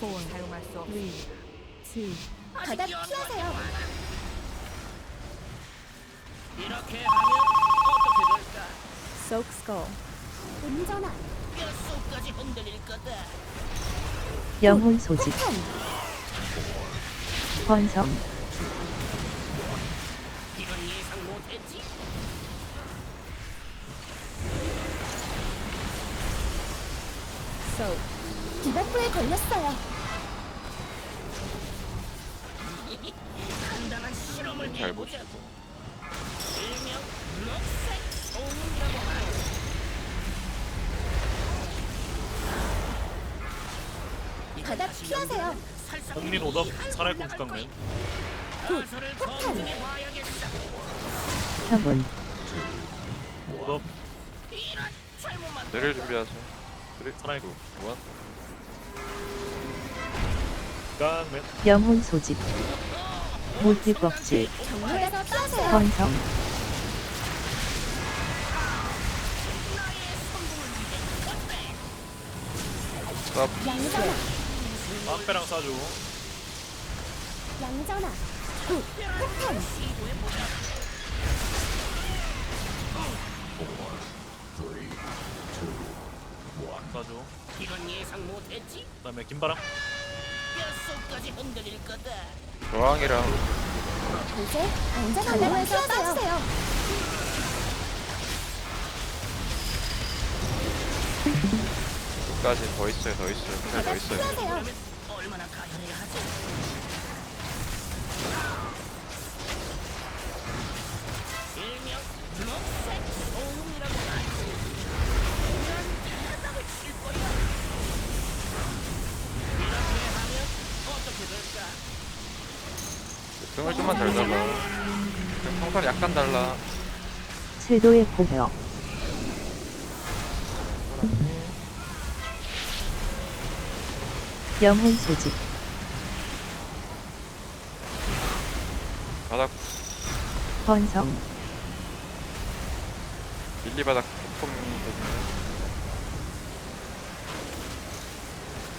Four. 사용할 수 없어. Three. Two. 바닥 피하세요. 이렇게 하면 어떻게 될까? Soak skull. 운전아. 뼛속까지 흔들릴 거다. 영혼 소집 폭탄. 번성 이건 예상 못했지. Soak. 디버프에 걸렸어요. 간단한 실험을 잘 해보자고. 일명 녹색 소음이라고 하는 바닥 피하세요. 홍린 오덕 살아있고 죽강맨 가설을 검증해 봐야겠어. 혐은 오덕 이런 잘못만 내릴 준비하세요. 그래. 살아있고 원. 영혼 소집 물질 껍질 빠세요. 번성 스탑. 양전아. 빵배랑 싸주고 양전아. 굿. 폭탄. 싸주고 이건 예상 못했지. 그 다음에 김바람 뼛속까지 흔들릴 거다. 저항이랑 이제 안전한 경로에서 빠지세요. 끝까지 더 있어요. 더 있어요. 그냥 더 있어요. 등을 좀만 달다가. 평판 약간 달라. 칠도의 고벽 영혼 소집 바닥 번성 밀리 바닥 조금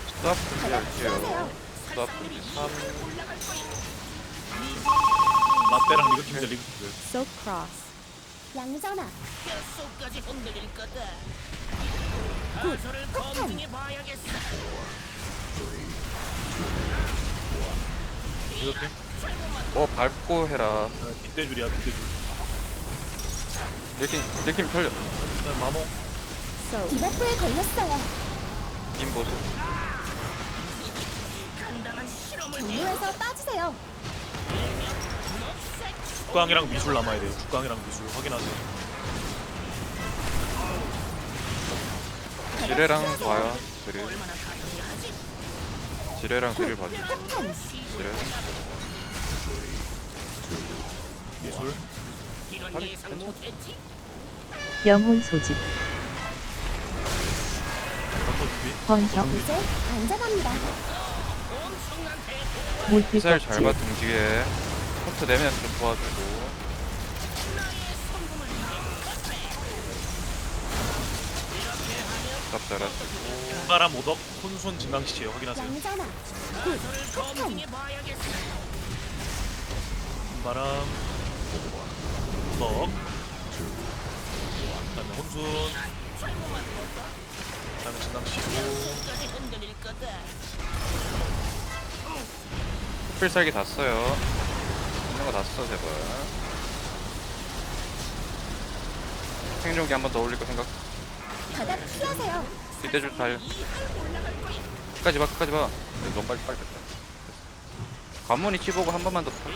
스탑 준비할게요. 스탑 준비 3. 라떼랑 리그 팀들 리그 팀들 Soak cross. 양전아. 뼛속까지 흔들릴 거다. 가설을 검증해 봐야겠어. 리그팀 어 밟고 해라. 빗대줄이야 빗대줄 느낌 느낌 털려. 그다음 마모 Soak. 디버프에 걸렸어요. 님 보수. 간단한 실험을 경로에서 빠지세요. 죽강이랑 미술 남아야 돼요 죽강이랑 미술 확인하세요 지뢰랑 봐요. 드릴. 지뢰랑 드릴 봐줘. 지뢰. 미술? 영혼 소집 준비 이제 안전합니다. 물질 미사일 잘 껍질 봐 등지게. 포트 내면 좀 도와주고. 스탑 잘하시고. 김바람 오덕 혼손 진강시체요 확인하세요 봐야겠어. 김바람 오덕 그다음에 혼손 그다음에 거다. 필살기 다 써요. 있는 거 다 써, 제발. 생존기 한 번 더 올릴 거 생각. 바닥 피하세요. 이때 줄 달. 끝까지 봐, 끝까지 봐. 너무 빨리 빨리 됐다. 관문 위치 보고 한 번만 더. 거야.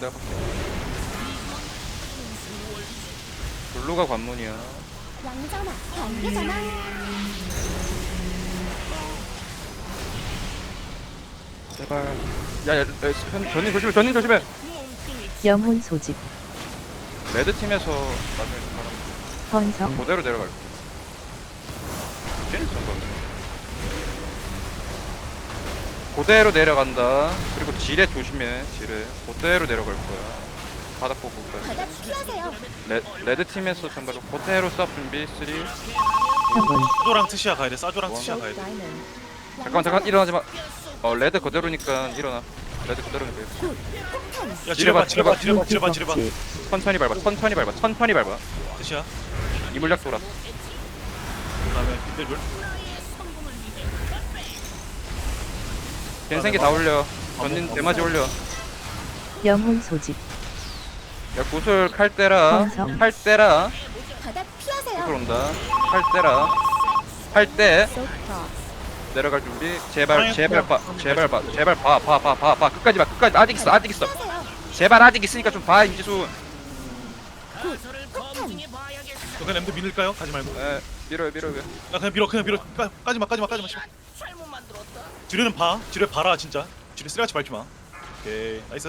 내가 볼게. 블루가 관문이야. 단계 전환. 제발. 야, 야, 야 전, 전님 조심해, 전님 조심해. 영혼 소집 레드 팀에서 나중에 사람 번성 그대로 내려갈 거야. 괜히 쏜 거네. 그대로 내려간다. 그리고 지뢰 조심해, 지뢰. 그대로 내려갈 거야. 바닥 보고 피하세요. 레, 레드 팀에서 정말로 고테로 쏴 준비 3 3분 사조랑 트시아 가야 돼. 사조랑 트시아 가야 돼. 잠깐만 잠깐 일어나지 마. 어 레드 그대로니까 일어나. 레드 그대로니까 일어나. 야 지뢰봐, 지뢰봐 지뢰봐 지뢰봐 지뢰봐 지뢰봐. 지 천천히 밟아 천천히 밟아 천천히 밟아. 트시아. 이 물약 돌아. 그다음에 빈들불. 겐생기 다 올려. 전진 대마지 올려. 영혼 소집 야 구슬 칼 때라. 칼 때라. 바닥 구슬 피하세요. 온다. 칼 때라. cross. 내려갈 준비. 제발 제발 봐. 제발 봐. 제발 봐. 봐. 봐. 봐. 봐. 끝까지 봐. 끝까지 아직 있어. 아직 있어. 제발 아직 있으니까 좀 봐. 임지수. 저 그냥 엠드 밀을까요? 가지 말고. 에 밀어요 밀어요. 야 그냥 밀어 그냥 밀어. 까, 까지마 까지마 까지마. 지뢰는 봐. 지뢰 봐라 진짜. 지뢰 쓰레같이 밟지 마. 오케이 나이스.